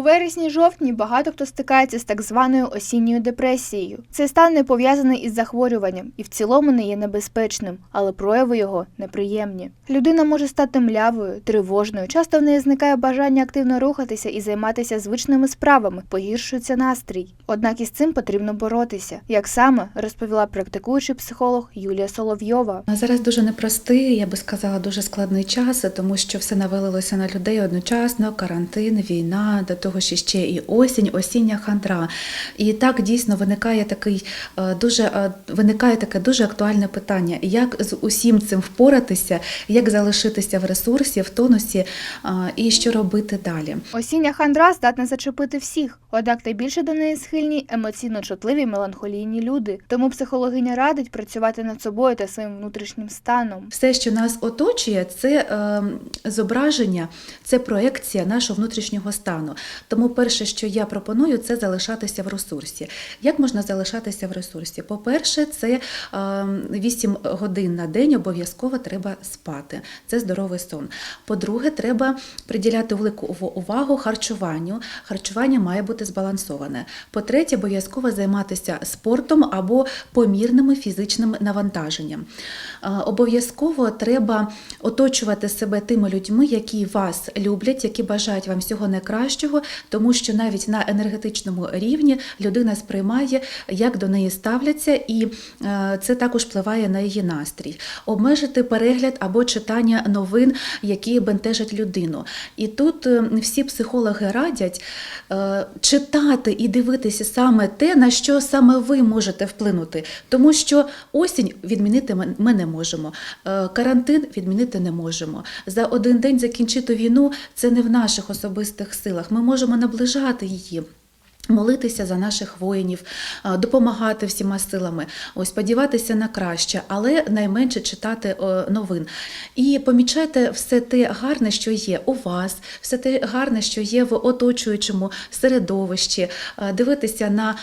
У вересні-жовтні багато хто стикається з так званою осінньою депресією. Цей стан не пов'язаний із захворюванням і в цілому не є небезпечним, але прояви його неприємні. Людина може стати млявою, тривожною. Часто в неї зникає бажання активно рухатися і займатися звичними справами, погіршується настрій. Однак із цим потрібно боротися. Як саме розповіла практикуючий психолог Юлія Соловйова. Зараз дуже непростий, я би сказала, дуже складний час, тому що все навалилося на людей одночасно, карантин, війна, до того ж ще і осінь, осіння хандра. І так дійсно виникає такий е, дуже е, виникає таке дуже актуальне питання: як з усім цим впоратися, як залишитися в ресурсі, в тонусі е, і що робити далі. Осіння хандра здатна зачепити всіх, однак найбільше до неї схильні емоційно чутливі меланхолійні люди. Тому психологиня радить працювати над собою та своїм внутрішнім станом. Все, що нас оточує, це е, зображення, це проекція нашого внутрішнього стану. Тому перше, що я пропоную, це залишатися в ресурсі. Як можна залишатися в ресурсі? По-перше, це е, 8 годин на день обов'язково треба спати. Це здоровий сон. По-друге, треба приділяти велику увагу харчуванню. Харчування має бути збалансоване. По-третє, обов'язково займатися спортом або помірними фізичним навантаженням. Е, Обов'язково треба оточувати себе тими людьми, які вас люблять, які бажають вам всього найкращого, тому що навіть на енергетичному рівні людина сприймає, як до неї ставляться, і е, це також впливає на її настрій. Обмежити перегляд або читання новин, які бентежать людину. І тут е, всі психологи радять е, читати і дивитися саме те, на що саме ви можете вплинути, тому що осінь відмінити ми- не можемо, карантин відмінити не можемо. За один день закінчити війну це не в наших особистих силах. Ми можемо наближати її. Молитися за наших воїнів, допомагати всіма силами, ось сподіватися на краще, але найменше читати новин. І помічайте все те гарне, що є у вас, все те гарне, що є в оточуючому середовищі, дивитися на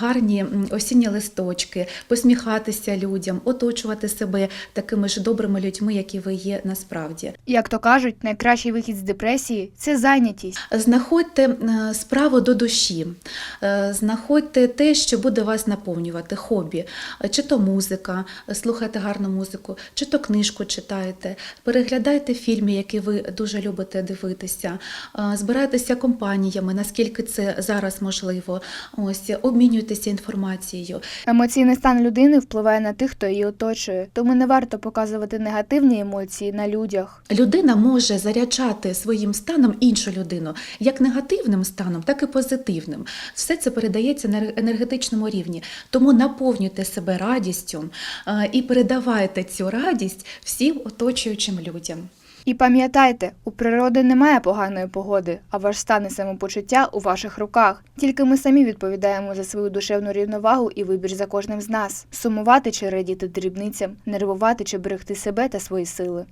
гарні осінні листочки, посміхатися людям, оточувати себе такими ж добрими людьми, які ви є насправді. Як то кажуть, найкращий вихід з депресії це зайнятість. Знаходьте е, справу до душі, знаходьте те, що буде вас наповнювати, хобі, Е, чи то музика, е, слухайте гарну музику, чи то книжку читаєте, переглядайте фільми, які ви дуже любите дивитися, е, збирайтеся компаніями, наскільки це зараз можливо. Ось обмінюйтеся інформацією. Емоційний стан людини впливає на тих, хто її оточує, тому не варто показувати негативні емоції на людях. Людина може заряджати своїм станом іншу людину як негативним станом, так і позитивним. Все це передається на енергетичному рівні. Тому наповнюйте себе радістю е, і передавайте цю радість всім оточуючим людям. І пам'ятайте, у природи немає поганої погоди, а ваш стан і самопочуття у ваших руках. Тільки ми самі відповідаємо за свою душевну рівновагу і вибір за кожним з нас: сумувати чи радіти дрібницям, нервувати чи берегти себе та свої сили.